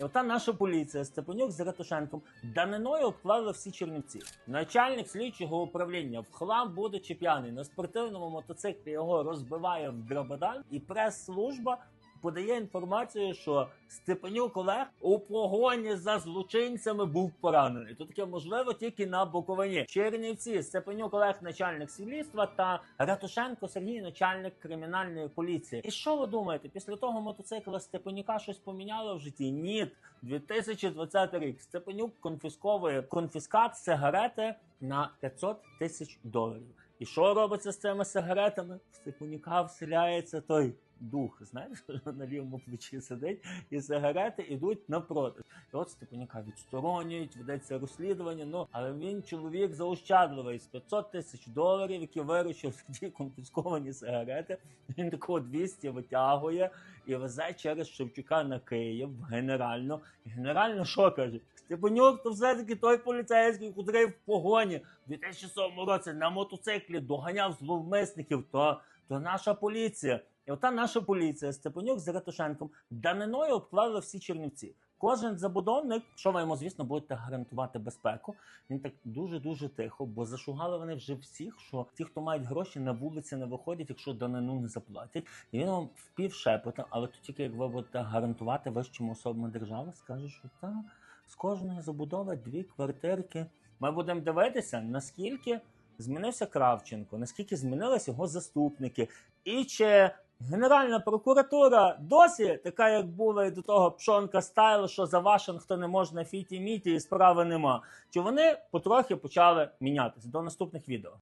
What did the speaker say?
І ота наша поліція Степанюк з Ратушенком даниною обклали всі Чернівці. Начальник слідчого управління в хлам, будучи п'яний на спортивному мотоциклі, його розбиває в драбадан, і прес-служба. Подає інформацію, що Степанюк Олег у погоні за злочинцями був поранений. Тут таке можливо тільки на Буковині. Чернівці Степанюк Олег, начальник слідства, та Ратушенко Сергій, начальник кримінальної поліції. І що ви думаєте? Після того мотоцикла Степанюка щось поміняло в житті? Ні, 2020 рік. Степанюк конфісковує конфіскат сигарети на 500 тисяч доларів. І що робиться з цими сигаретами? В Степанюка вселяється той дух, знаєш, на лівому плечі сидить, і сигарети йдуть напроти. І от Степанюка відсторонюють, ведеться розслідування. Ну але він чоловік заощадливий з 500 тисяч доларів, які виручив за ті конфісковані сигарети. Він такого 200 витягує і везе через Шевчука на Київ генерально. І генерально що каже? Степанюк, то все-таки той поліцейський, котрий в погоні в 2007 році на мотоциклі доганяв зловмисників, то, то наша поліція. І ота наша поліція Степанюк з Ратушенком даниною обклали всі Чернівці. Кожен забудовник, що ви йому, звісно, будете гарантувати безпеку. Він так дуже дуже тихо, бо зашугали вони вже всіх, що ті, хто мають гроші, на вулиці не виходять, якщо данину не заплатять. І він вам впів шепотом, але то тільки як ви будете гарантувати вищими особами держави, скаже, що та з кожної забудови дві квартирки. Ми будемо дивитися, наскільки змінився Кравченко, наскільки змінились його заступники, і чи Генеральна прокуратура досі така, як була і до того пшонка стайл, що за Вашингтон не можна фіті міті і справи нема. Чи вони потрохи почали мінятися до наступних відео?